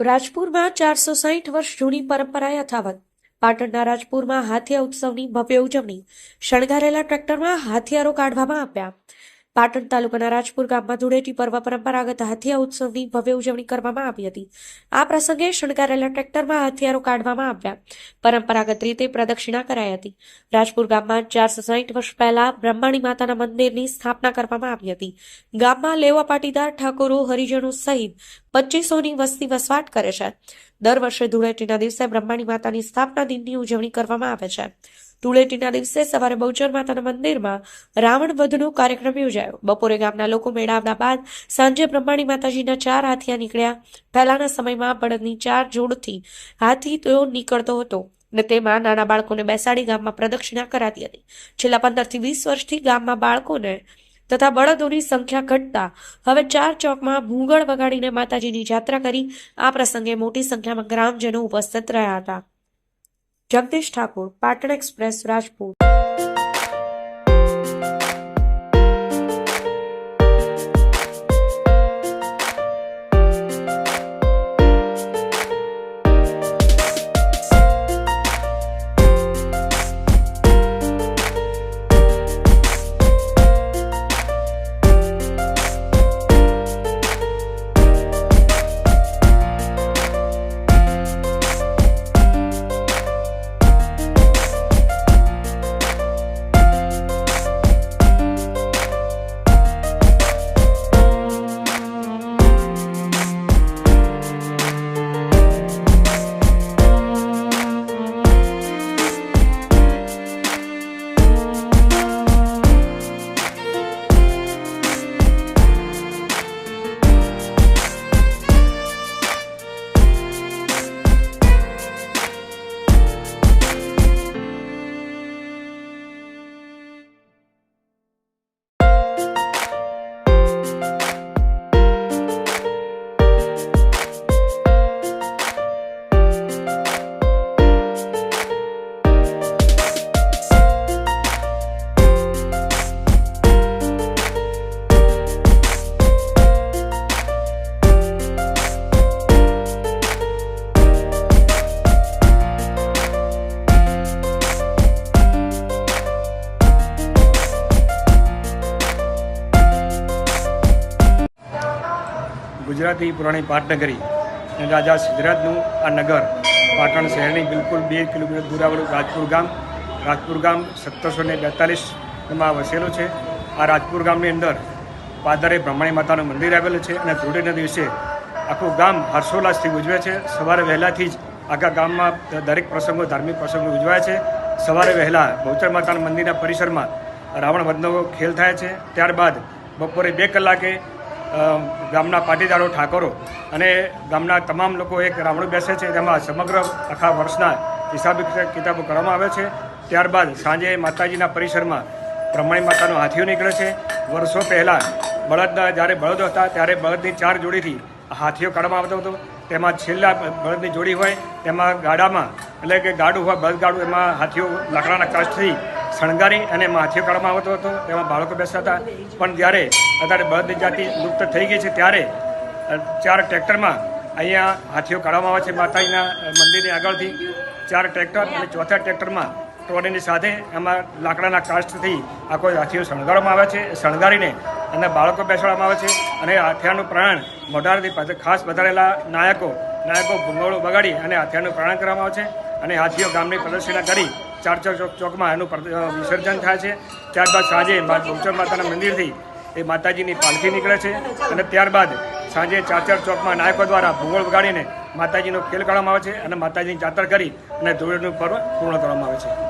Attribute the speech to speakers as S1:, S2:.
S1: રાજપુરમાં ચારસો સાહીઠ વર્ષ જૂની પરંપરા યથાવત. પાટણના રાજપુરમાં હાથિયા ઉત્સવની ભવ્ય ઉજવણી શણગારેલા ટ્રેક્ટરમાં હાથિયારો કાઢવામાં આવ્યા. પાટણ તાલુકાના રાજપુર ગામમાં ધૂળેટી પર્વ પરંપરાગત હથિયા ઉત્સવની ભવ્ય ઉજવણી કરવામાં આવી હતી. આ પ્રસંગે શણગારેલા ટ્રેક્ટરમાં હથિયારો કાઢવામાં આવ્યા. પરંપરાગત રીતે પ્રદક્ષિણા કરાઈ હતી. રાજપુર ગામમાં ચારસો સાહીઠ વર્ષ પહેલા બ્રહ્માણી માતાના મંદિરની સ્થાપના કરવામાં આવી હતી. ગામમાં લેવા પાટીદાર ઠાકોરો, હરિજનો સહિત પચીસોની વસ્તી વસવાટ કરે છે. દર વર્ષે ધૂળેટીના દિવસે બ્રહ્માણી માતાની સ્થાપના દિનની ઉજવણી કરવામાં આવે છે. ધૂળેટીના દિવસે સવારે બહુચર માતાના મંદિરમાં રાવણ વધનો કાર્યક્રમ યોજાયો. બપોરે ગામના લોકો મેળાવના બાદ સાંજે બ્રહ્માણી માતાજીના ચાર હાથિયા નીકળ્યા. પહેલાના સમયમાં બળદની ચાર જોડથી હાથી તેઓ નીકળતો હતો ને તેમાં નાના બાળકોને બેસાડી ગામમાં પ્રદક્ષિણા કરાતી હતી. છેલ્લા પંદરથી વીસ વર્ષથી ગામમાં બાળકોને તથા બળદોની સંખ્યા ઘટતા હવે ચાર ચોકમાં ભૂંગળ વગાડીને માતાજીની જાત્રા કરી આ પ્રસંગે મોટી સંખ્યામાં ગ્રામજનો ઉપસ્થિત રહ્યા હતા. જગદીશ ઠાકોર પાટણ એક્સપ્રેસ રાજપુર
S2: ગુજરાતી પુરાણી પાટનગરી અને રાજા સિદ્ધરાજનું આ નગર પાટણ શહેરની બિલકુલ બે કિલોમીટર દૂર આવેલું રાજપુર ગામ. રાજપુર ગામ સત્તરસો ને બેતાલીસમાં વસેલું છે. આ રાજપુર ગામની અંદર પાદરે બ્રહ્માણી માતાનું મંદિર આવેલું છે અને ધૂળેટીના દિવસે આખું ગામ હર્ષોલ્લાસથી ઉજવે છે. સવારે વહેલાથી જ આખા ગામમાં દરેક પ્રસંગો, ધાર્મિક પ્રસંગો ઉજવાય છે. સવારે વહેલા બહુચર માતાના મંદિરના પરિસરમાં રાવણ વધનો ખેલ થાય છે. ત્યારબાદ બપોરે બે કલાકે ગામના પાટીદારો ઠાકોરો અને ગામના તમામ લોકો એક રામણું બેસે છે. તેમાં સમગ્ર આખા વર્ષના હિસાબ કિતાબો કરવામાં આવે છે. ત્યારબાદ સાંજે માતાજીના પરિસરમાં બ્રહ્મણી માતાનો હાથીઓ નીકળે છે. વર્ષો પહેલાં બળદના, જ્યારે બળદ હતા, ત્યારે બળદની ચાર જોડીથી હાથીઓ કાઢવામાં આવતો હતો. તેમાં છેલ્લા બળદની જોડી હોય, તેમાં ગાડામાં, એટલે કે ગાડું હોય બળદ ગાડું એમાં હાથીઓ લાકડાના કાચથી શણગારી અને એમાં કાઢવામાં આવતો હતો, તેમાં બાળકો બેસતા હતા. પણ જ્યારે અત્યારે બળદની જાતિ લુપ્ત થઈ ગઈ છે, ત્યારે ચાર ટ્રેક્ટરમાં અહીંયા હાથીઓ કાઢવામાં આવે છે, માતાજીના મંદિરની આગળથી ચાર ટ્રેક્ટર અને ચોથા ટ્રેક્ટરમાં ટ્રોલીની સાથે એમાં લાકડાના કાસ્ટથી આખો હાથીઓ શણગારવામાં આવે છે, શણગારીને અને બાળકો બેસાડવામાં આવે છે અને હાથિયાનું પ્રાણ મોઢારથી ખાસ વધારેલા નાયકો નાયકો ભૂંગળો બગાડી અને હાથિયાનું પ્રાણ કરવામાં આવે છે અને હાથીઓ ગામની પ્રદર્શના કરી ચાર ચાર ચોક ચોકમાં એનું વિસર્જન થાય છે. ત્યારબાદ સાંજે બહુચર માતાના મંદિરથી એ માતાજીની પાલખી નીકળે છે. અને ત્યારબાદ સાંજે ચાર ચાર ચોકમાં નાયકો દ્વારા ભૂગોળ વગાડીને માતાજીનો ખેલ કરવામાં આવે છે અને માતાજીની જાત્રા કરી અને ધૂળેટીનું પર્વ પૂર્ણ કરવામાં આવે છે.